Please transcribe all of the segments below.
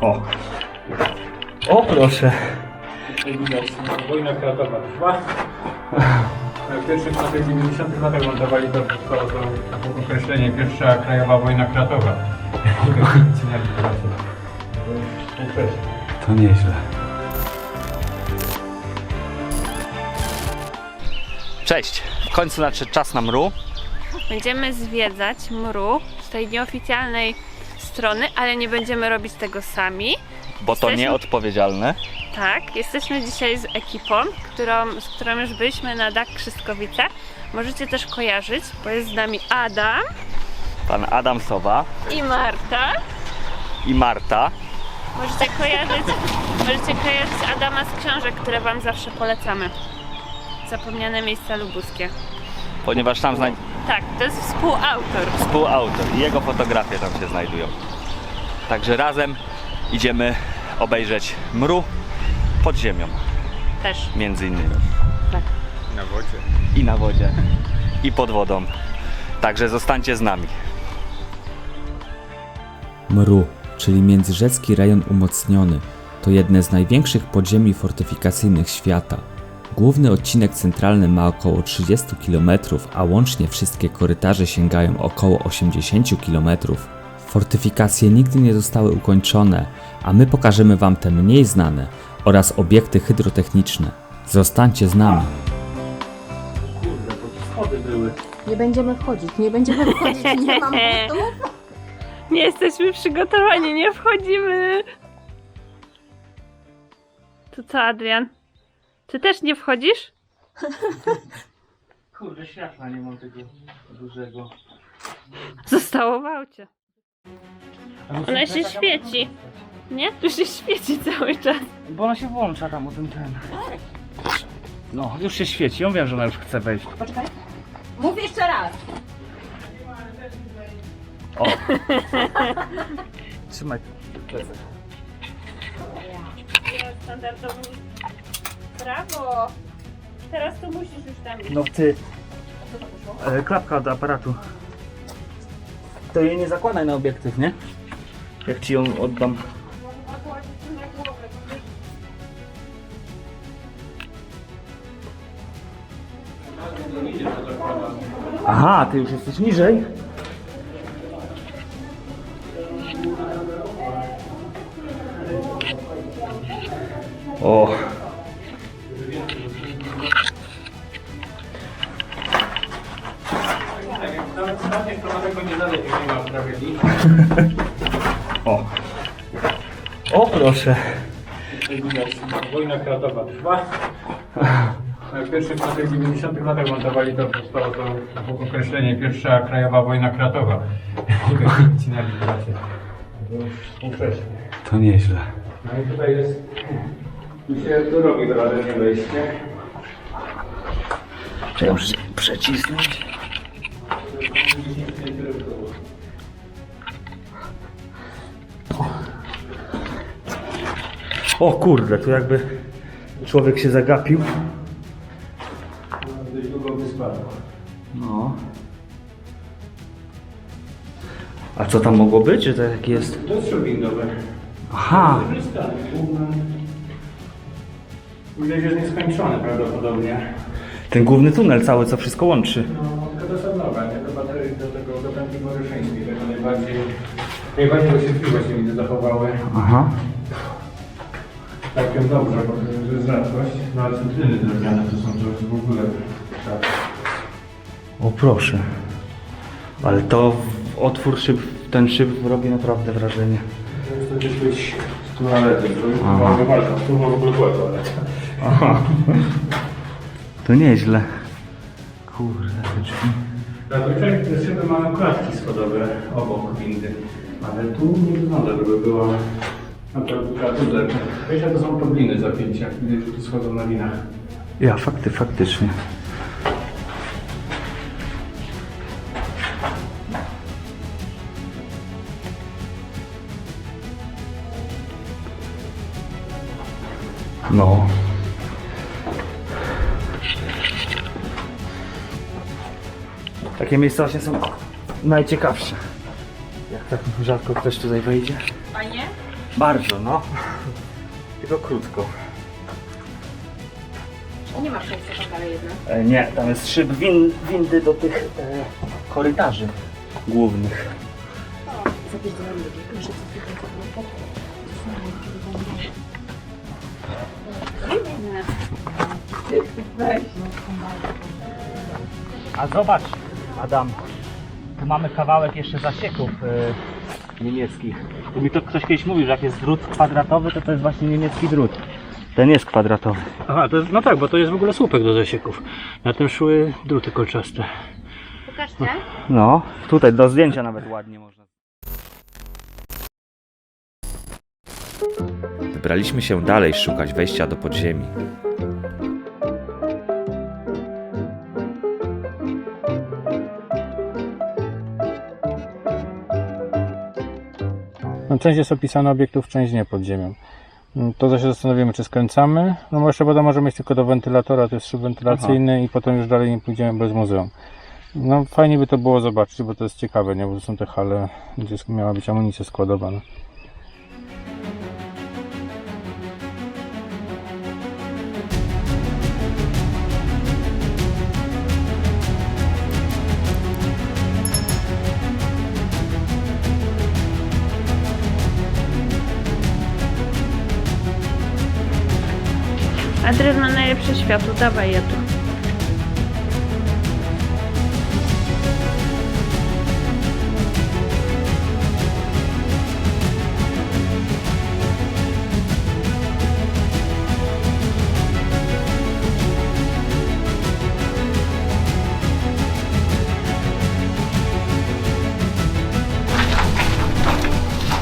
O. O proszę. Tutaj widać, wojna kratowa trwa. W pierwszych latach 90. latach montowali to, to, to, to określenie pierwsza krajowa wojna kratowa. To nieźle. Cześć. W końcu nadszedł czas na mru. Będziemy zwiedzać mru z tej nieoficjalnej strony, ale nie będziemy robić tego sami. Bo to Jesteśmy- nieodpowiedzialne. Tak, jesteśmy dzisiaj z ekipą, którą, z którą już byliśmy na DAK Krzyskowice. Możecie też kojarzyć, bo jest z nami Adam Pan Adam Sowa i Marta. i Marta. Możecie kojarzyć, możecie kojarzyć Adama z książek, które Wam zawsze polecamy. Zapomniane miejsca lubuskie. Ponieważ tam znajduje Tak, to jest współautor. współautor i jego fotografie tam się znajdują. Także razem idziemy obejrzeć mru pod ziemią, Też. między innymi. Tak. Na wodzie. I na wodzie, i pod wodą. Także zostańcie z nami. Mru, czyli Międzyrzecki Rejon Umocniony, to jedne z największych podziemi fortyfikacyjnych świata. Główny odcinek centralny ma około 30 km, a łącznie wszystkie korytarze sięgają około 80 km. Fortyfikacje nigdy nie zostały ukończone, a my pokażemy Wam te mniej znane oraz obiekty hydrotechniczne. Zostańcie z nami. Kurde, bo tu schody były. Nie będziemy wchodzić, nie będziemy wchodzić, nie mam butów. Nie jesteśmy przygotowani, nie wchodzimy. To co, Adrian? Ty też nie wchodzisz? Kurde, światła nie mam tego dużego. Zostało w aucie. Ona się świeci. Nie? Tu się świeci cały czas. Bo ona się włącza tam o tym ten. No, już się świeci. Ja wiem, że ona już chce wejść. Mów jeszcze raz. O! Trzymaj. Standardowym. Brawo! Teraz to musisz już tam iść. No ty. E, klapka do aparatu. To jej nie zakładaj na obiektyw, nie? Jak ci ją oddam. Aha, ty już jesteś niżej. O. trwa. W pierwszych latach 90. latach montowali to, to, to, to określenie pierwsza krajowa wojna kratowa. Wycinali to właśnie. Współcześnie. To nieźle. No i tutaj jest, tu się tu robi wrażenie wejście. Czekaj, muszę się przecisnąć. O kurde, tu jakby człowiek się zagapił. Dość długo wyspano. No. A co tam mogło być? Czy to jak jest? To jest shoppingowe. Aha, że jest nieskończone prawdopodobnie. ten główny tunel cały, co wszystko łączy. No, to zasadnowa, nie? Do baterii, do tego, do pętli boryszyńskiej, tego najbardziej, najbardziej doświetliwość się widzę zachowały. Aha. Całkiem dobrze, bo to jest rzadkość. No ale cytryny drewniane to są to w ogóle tak. O proszę. Ale to w- otwór szyb, ten szyb robi naprawdę wrażenie. To jest to gdzieś być z toalety, Aha. to walka, tu w ogóle była toaleta. Aha. To nieźle. Kurde, te drzwi. Zazwyczaj te szyby mają klatki schodowe obok windy, ale tu nie wygląda, żeby była klatka. Wiesz, to są podliny zapięcia, że tu schodzą na linach. Ja, fakty, faktycznie. No. Takie miejsca właśnie są najciekawsze. Jak Tak rzadko ktoś tutaj wejdzie. Bardzo, no. Tylko krótko. Nie ma przejścia tak dalej jedna. E, nie, tam jest szyb win, windy do tych e, korytarzy głównych. Zapisz do. Proszę A zobacz, Adam, tu mamy kawałek jeszcze zasieków e, niemieckich. Tu mi to ktoś kiedyś mówił, że jak jest drut kwadratowy, to to jest właśnie niemiecki drut. Ten jest kwadratowy. Aha, to no tak, bo to jest w ogóle słupek do zasieków. Na tym szły druty kolczaste. Pokażcie. No, tutaj do zdjęcia nawet ładnie można. Wybraliśmy się dalej szukać wejścia do podziemi. No, część jest opisana obiektów, część nie pod ziemią. Mm, To, się zastanowimy, czy skręcamy. No jeszcze woda może mieć tylko do wentylatora, to jest szyb wentylacyjny i potem już dalej nie pójdziemy bez muzeum. No fajnie by to było zobaczyć, bo to jest ciekawe, nie? Bo to są te hale, gdzie miała być amunicja składowana. Światło, dawaj je tu.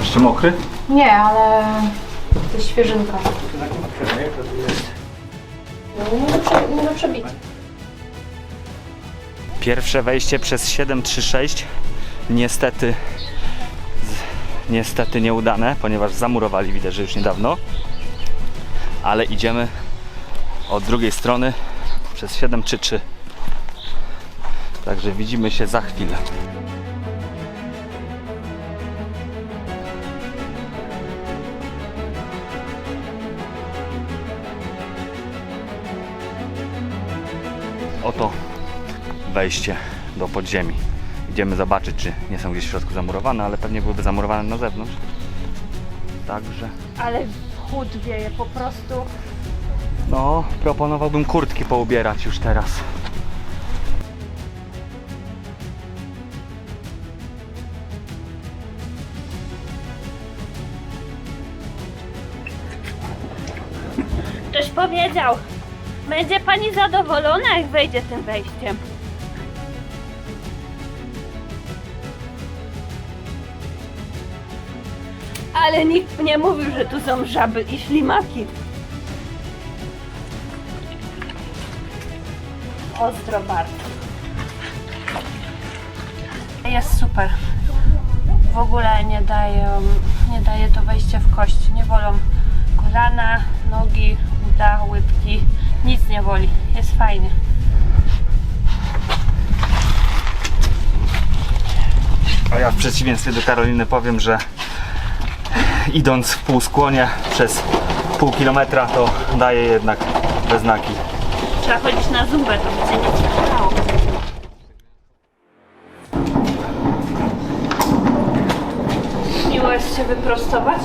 Jeszcze mokry? Nie, ale to jest świeżynka. Nie przebicia. Pierwsze wejście przez 736 niestety niestety nieudane, ponieważ zamurowali widać, że już niedawno. Ale idziemy od drugiej strony przez 733. Także widzimy się za chwilę. Wejście do podziemi. Idziemy zobaczyć, czy nie są gdzieś w środku zamurowane, ale pewnie byłyby zamurowane na zewnątrz. Także, Ale chłód wieje po prostu. no, proponowałbym kurtki poubierać już teraz. Ktoś powiedział, będzie pani zadowolona, jak wejdzie tym wejściem. Ale nikt nie mówił, że tu są żaby i ślimaki. Ostro bardzo. Jest super. W ogóle nie daje, nie daje to wejście w kość. Nie wolą kolana, nogi, uda, łydki. Nic nie boli. Jest fajnie. A ja w przeciwieństwie do Karoliny powiem, że idąc w półskłonie przez pół kilometra, to daje jednak we znaki. Trzeba chodzić na zumę, to by cię nie. Miło jest się wyprostować.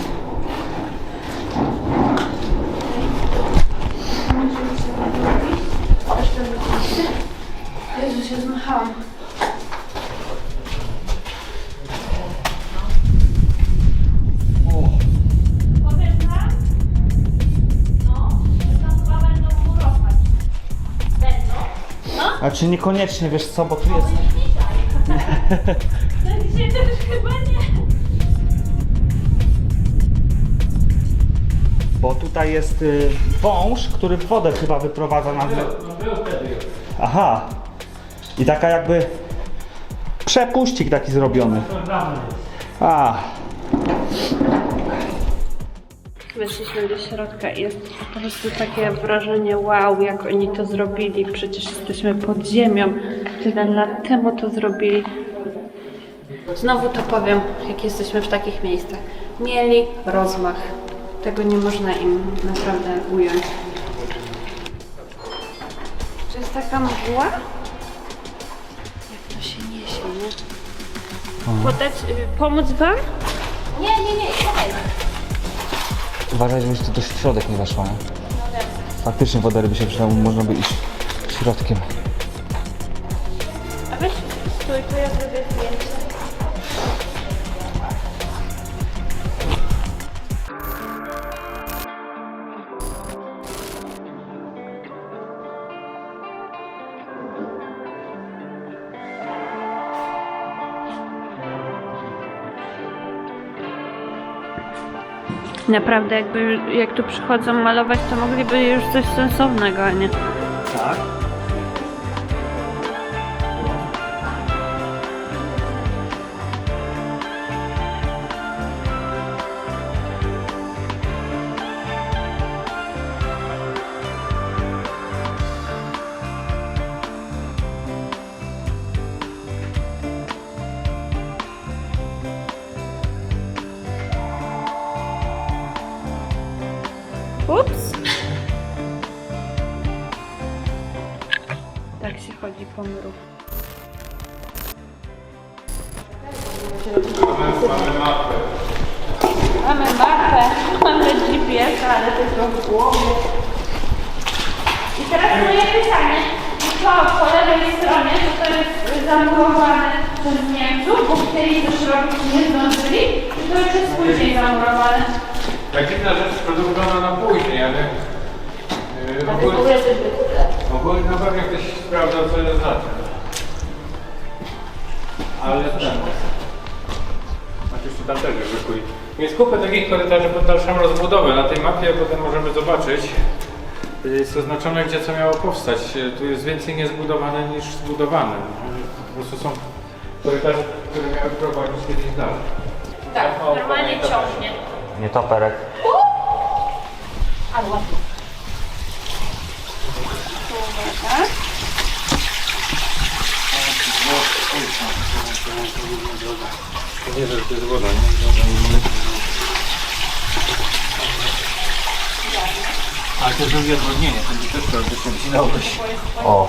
Będą? A czy niekoniecznie, wiesz co, bo tu jest... No dzisiaj też chyba nie. Bo tutaj jest y, wąż, który wodę chyba wyprowadza na. Aha. I taka jakby przepuścik taki zrobiony. A, Weszliśmy do środka i jest po prostu takie wrażenie wow, jak oni to zrobili. Przecież jesteśmy pod ziemią. Tyle lat temu to zrobili. Znowu to powiem, jak jesteśmy w takich miejscach. Mieli rozmach. Tego nie można im naprawdę ująć. Czy jest taka mgła? Jak to się niesie, nie? Podać, y, pomóc wam? Nie, nie, nie, nie. Uważaj, żebyś tu w środek nie weszła. nie? Faktycznie woda by się przydało, można by iść środkiem. A weź stój, to ja zrobię zdjęcie. Naprawdę, jakby jak tu przychodzą malować, to mogliby już coś sensownego, a nie? Tak? Mamy mapę, mamy GPS, ale tylko w głowie. I teraz moje pytanie. To po lewej stronie, to to jest zamurowane przez Niemców, bo chcieli coś robić nie zdążyli, czy to już jest później zamurowane? Tak dziwna rzecz produkowana na później, ale... Yy, ogólnie, ogólnie na pewno ktoś sprawdzał co to znaczy. Ale ten... Oczywiście tam też wykuj. Jest kupę takich korytarzy pod dalszą rozbudowę. Na tej mapie potem możemy zobaczyć. y, Jest oznaczone, gdzie co miało powstać. Y, Tu jest więcej niezbudowane niż zbudowane. Po prostu są korytarze, które miały prowadzić kiedyś dalej. Tak, O, normalnie pamiętam. ciągnie. Nie toperek. Ale ładnie. Uwaga. Nie, że to jest woda, nie? Ale to drugie odwodnienie, to by też teoretycznie wycinało być. O.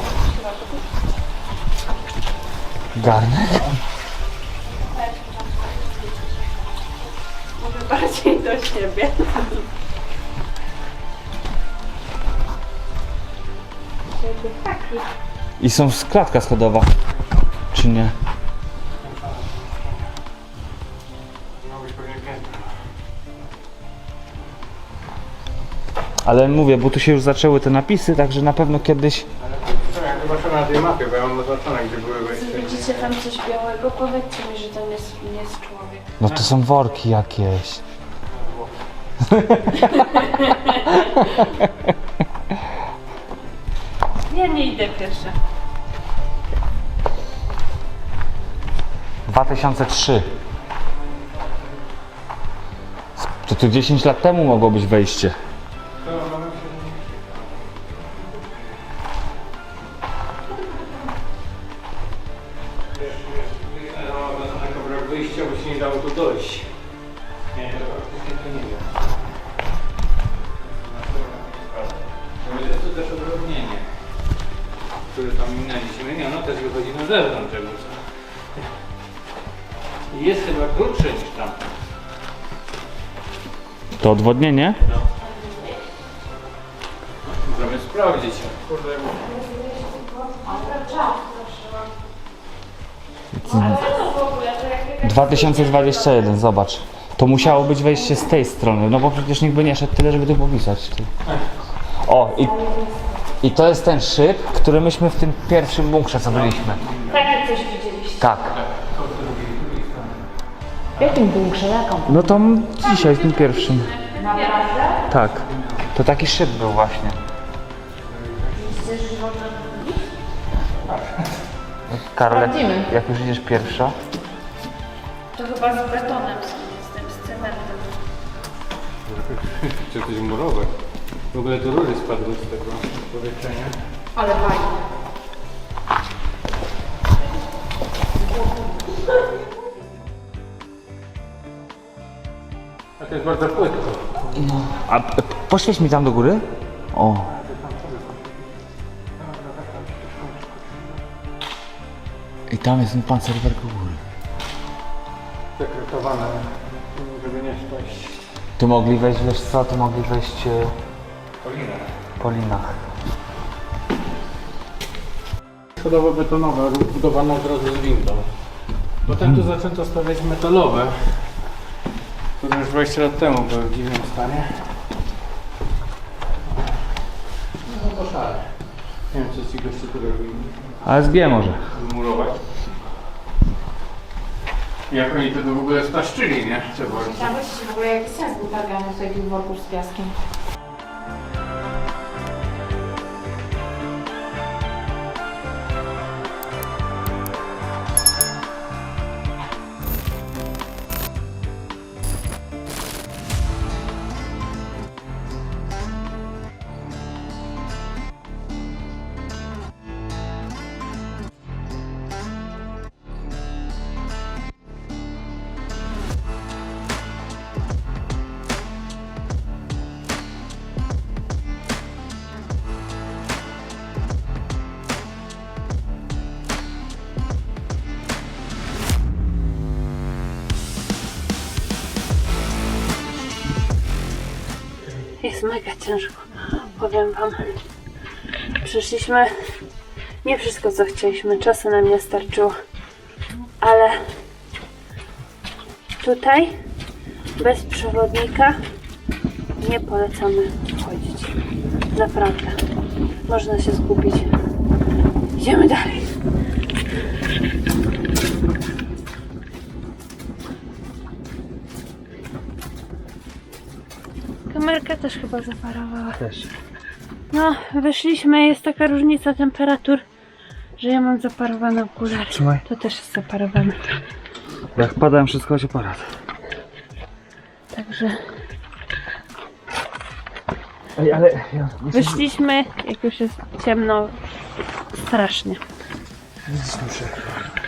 Garnek? Mówię bardziej do siebie. I są klatka schodowa. Czy nie? Ale mówię, bo tu się już zaczęły te napisy, także na pewno kiedyś... Tak, jak zobaczymy na tej mapie, bo ja mam oznaczone, gdzie były wejścia. Widzicie tam coś białego? Powiedzcie mi, że tam jest, jest człowiek. No to są worki jakieś. Ja nie idę pierwsza. 2003. To tu 10 lat temu mogło być wejście. Które tam minęliśmy. Nie, ono też wychodzi na zewnątrz, jakby co. I jest chyba krótsze niż tam. To odwodnienie? Możemy sprawdzić. Kurde, Ale co w ogóle? To jak jakaś 2021, zobacz. To musiało być wejście z tej strony, no bo przecież nikt by nie szedł tyle, żeby tu popisać. Ty. O, i, i to jest ten szyb, który myśmy w tym pierwszym bunkrze co byliśmy. takie coś widzieliście. Tak. W jakim bunkrze? Jaką? No to dzisiaj, w tym pierwszym. Tak. To taki szyb był właśnie. Karol, jak, Sprawdzimy. jak już idziesz pierwsza, To chyba z betonem, z, z tym, z cementem. Czy coś murowe. W ogóle to rury spadły z tego ale fajnie. A to jest bardzo płytko. No. A poświeć mi tam do góry? O. I tam jest ten pancerwerk u góry. Zakretowane, żeby nie spaść. Tu mogli wejść, wiesz co, tu mogli wejść... E, Polina. Polina linach. Schodowo-betonowe, budowane od razu z windą. Potem tu zaczęto stawiać metalowe, które już 20 lat temu były w dziwnym stanie. No to szare. Nie wiem, co ci goście tu robili. ASG może. Murować. Jak oni to w ogóle staszczyli, nie? Worki. Chciałam w ogóle jaki sens był targania sobie tych worków z piaskiem. Jest mega ciężko, powiem wam. Przyszliśmy nie wszystko co chcieliśmy, czasu nam nie starczyło, ale tutaj bez przewodnika nie polecamy wchodzić. Naprawdę. Można się zgubić. Idziemy dalej. Kamerka też chyba zaparowała. Też. No, wyszliśmy, jest taka różnica temperatur, że ja mam zaparowane okulary. Trzymaj. To też jest zaparowane. Jak padałem, wszystko się aparat. Także Ej, ale ja, wyszliśmy, jak już jest ciemno, strasznie. Uj!